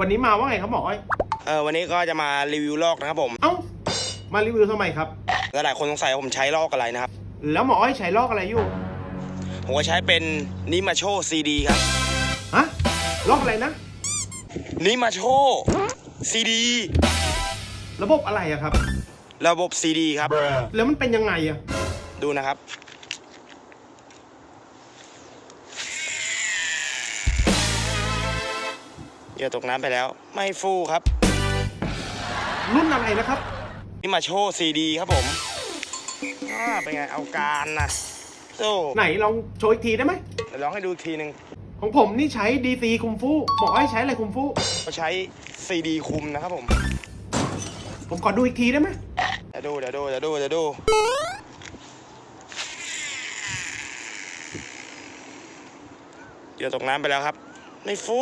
วันนี้มาว่าไงครับหมออ้อยเออวันนี้ก็จะมารีวิวลอกนะครับผมเอ้ามารีวิวทำไมครับหลายๆคนสงสัยว่าผมใช้ลอกอะไรนะครับ แล้วหมออ้อยใช้ลอกอะไรอยู่ผมก็ใช้เป็นนิมาโชซีดีครับฮะลอกอะไรนะนิมาโชซีดีระบบอะไรอะครับ ระบบซีดีครับ แล้วมันเป็นยังไงอะดูนะครับ เหยื่อตกน้ำไปแล้ว ไม่ฟู่ครับ รุ่นอะไรนะครับ นี่มาโชว์ซีดีครับผมอ่าเป็นไงเอาการนะโซ่ไหนลองโชว์อีกทีได้ไหมเดี๋ยวลองให้ดูอีกทีหนึ่งของผมนี่ใช้ DC คุมฟูหมออ้อยใช้อะไรคุมฟูเขาใช้ซีดีคุมนะครับผม ผมขอดูอีกทีได้ไหมเดี๋ยวดูเดี๋ยวดูเดี๋ยวดูเดี๋ยวดูเหยื่อตกน้ำไปแล้วครับ ไม่ฟู